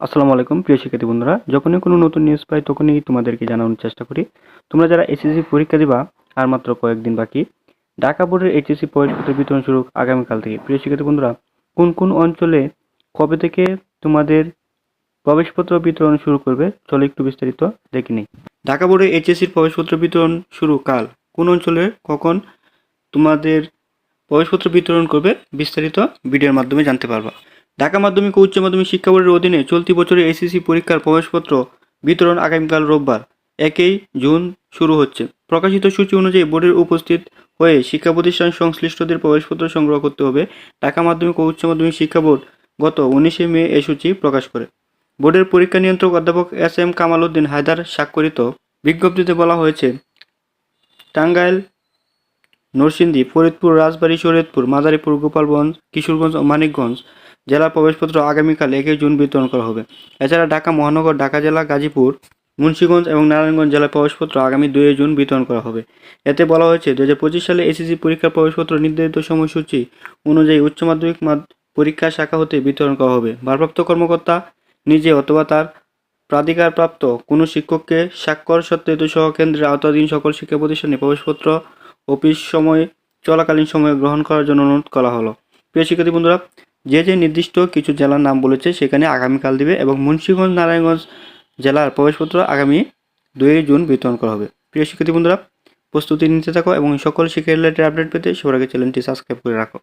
আসসালামু আলাইকুম, প্রিয় শিক্ষার্থী বন্ধুরা। যখনই কোনো নতুন নিউজ পাই, তখনই তোমাদেরকে জানানোর চেষ্টা করি। তোমরা যারা এসএসসি পরীক্ষা দিবা, আর মাত্র কয়েকদিন বাকি, ঢাকা বোর্ডের এইচএসসি প্রবেশপত্র বিতরণ শুরু আগামীকাল থেকে। প্রিয় শিক্ষার্থী বন্ধুরা, কোন কোন অঞ্চলে কবে থেকে তোমাদের প্রবেশপত্র বিতরণ শুরু করবে, চলো একটু বিস্তারিত দেখে নিই। ঢাকা বোর্ডের এইচএসসির প্রবেশপত্র বিতরণ শুরু কাল। কোন অঞ্চলে কখন তোমাদের প্রবেশপত্র বিতরণ করবে, বিস্তারিত ভিডিওর মাধ্যমে জানতে পারবা। ঢাকা মাধ্যমিক ও উচ্চ মাধ্যমিক শিক্ষা বোর্ডের অধীনে চলতি বছরের এসএসসি পরীক্ষার প্রবেশপত্র বিতরণ আগামীকাল রোববার, একই জুন শুরু হচ্ছে। প্রকাশিত সূচি অনুযায়ী বোর্ডের উপস্থিত হয়ে শিক্ষা প্রতিষ্ঠান সংশ্লিষ্টদের প্রবেশপত্র সংগ্রহ করতে হবে। ঢাকা মাধ্যমিক ও উচ্চ মাধ্যমিক শিক্ষা বোর্ড গত উনিশে মে এ সূচি প্রকাশ করে। বোর্ডের পরীক্ষা নিয়ন্ত্রক অধ্যাপক এস এম কামাল উদ্দিন হায়দার স্বাক্ষরিত বিজ্ঞপ্তিতে বলা হয়েছে, টাঙ্গাইল নরসিংদী, ফরিদপুর, রাজবাড়ী, শরীয়তপুর, মাদারীপুর, গোপালগঞ্জ, কিশোরগঞ্জ ও মানিকগঞ্জ জেলা প্রবেশপত্র আগামীকাল একই জুন বিতরণ করা হবে। এছাড়া ঢাকা, মহানগর, ঢাকা জেলা, গাজীপুর, মুন্সিগঞ্জ এবং নারায়ণগঞ্জ জেলার প্রবেশপত্র আগামী দুই জুন বিতরণ করা হবে। এতে বলা হয়েছে দু হাজার পঁচিশ সালে এসএসসি পরীক্ষার প্রবেশপত্র নির্ধারিত সময়সূচি অনুযায়ী উচ্চ মাধ্যমিক পরীক্ষা শাখা হতে বিতরণ করা হবে। ভারপ্রাপ্ত কর্মকর্তা নিজে অথবা তার প্রাধিকারপ্রাপ্ত কোনো শিক্ষককে স্বাক্ষর সত্ত্বে সহ কেন্দ্রের আওতাধীন সকল শিক্ষা প্রতিষ্ঠানে প্রবেশপত্র অফিস সময়ে, চলাকালীন সময়ে গ্রহণ করার জন্য অনুরোধ করা হলো। প্রিয় শিক্ষার্থী বন্ধুরা, যে যে নির্দিষ্ট কিছু জেলার নাম বলেছে, সেখানে আগামীকাল দিবে এবং মুন্সীগঞ্জ, নারায়ণগঞ্জ জেলার প্রবেশপত্র আগামী দুই জুন বিতরণ করা হবে। প্রিয় শিক্ষার্থী বন্ধুরা, প্রস্তুতি নিতে থাকো এবং সকল শিক্ষা রিলেটেড আপডেট পেতে সবার আগে চ্যানেলটি সাবস্ক্রাইব করে রাখো।